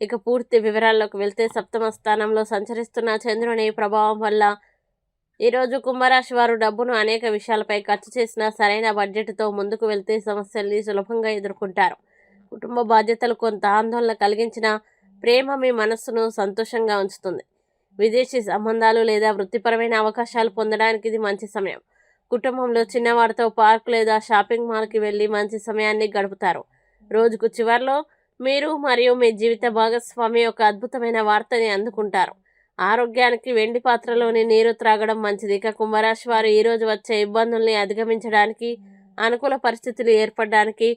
ఇక పూర్తి వివరాల్లోకి వెళ్తే సప్తమ స్థానంలో సంచరిస్తున్న చంద్రుని ప్రభావం వల్ల ఈరోజు కుంభరాశి వారు డబ్బును అనేక విషయాలపై ఖర్చు చేసిన సరైన బడ్జెట్తో ముందుకు వెళ్తే సమస్యల్ని సులభంగా ఎదుర్కొంటారు. కుటుంబ బాధ్యతలు కొంత ఆందోళన కలిగించిన ప్రేమ మీ మనస్సును సంతోషంగా ఉంచుతుంది. విదేశీ సంబంధాలు లేదా వృత్తిపరమైన అవకాశాలు పొందడానికి ఇది మంచి సమయం. కుటుంబంలో చిన్నవాడితో పార్క్ లేదా షాపింగ్ మాల్కి వెళ్ళి మంచి సమయాన్ని గడుపుతారు. రోజుకు చివరిలో మీరు మరియు మీ జీవిత భాగస్వామి ఒక అద్భుతమైన వార్తని అందుకుంటారు. ఆరోగ్యానికి వెండి పాత్రలోని నీరు త్రాగడం మంచిది. ఇక కుంభరాశి వారు ఈరోజు వచ్చే ఇబ్బందుల్ని అధిగమించడానికి అనుకూల పరిస్థితులు ఏర్పడడానికి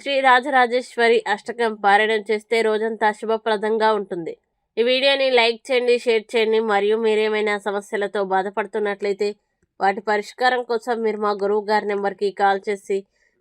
శ్రీ రాజరాజేశ్వరి అష్టకం పారాయణం చేస్తే రోజంతా శుభప్రదంగా ఉంటుంది. ఈ వీడియోని లైక్ చేయండి షేర్ చేయండి. మరియు మీరేమైనా సమస్యలతో బాధపడుతున్నట్లయితే వాటి పరిష్కారం కోసం మీరు మా గురువు గారి నెంబర్కి కాల్ చేసి